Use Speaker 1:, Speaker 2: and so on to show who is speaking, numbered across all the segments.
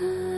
Speaker 1: uh-huh.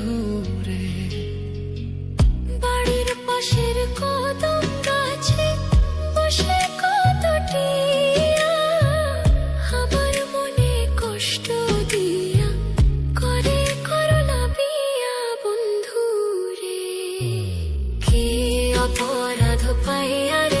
Speaker 1: কি অপরাধ পাইয়া রে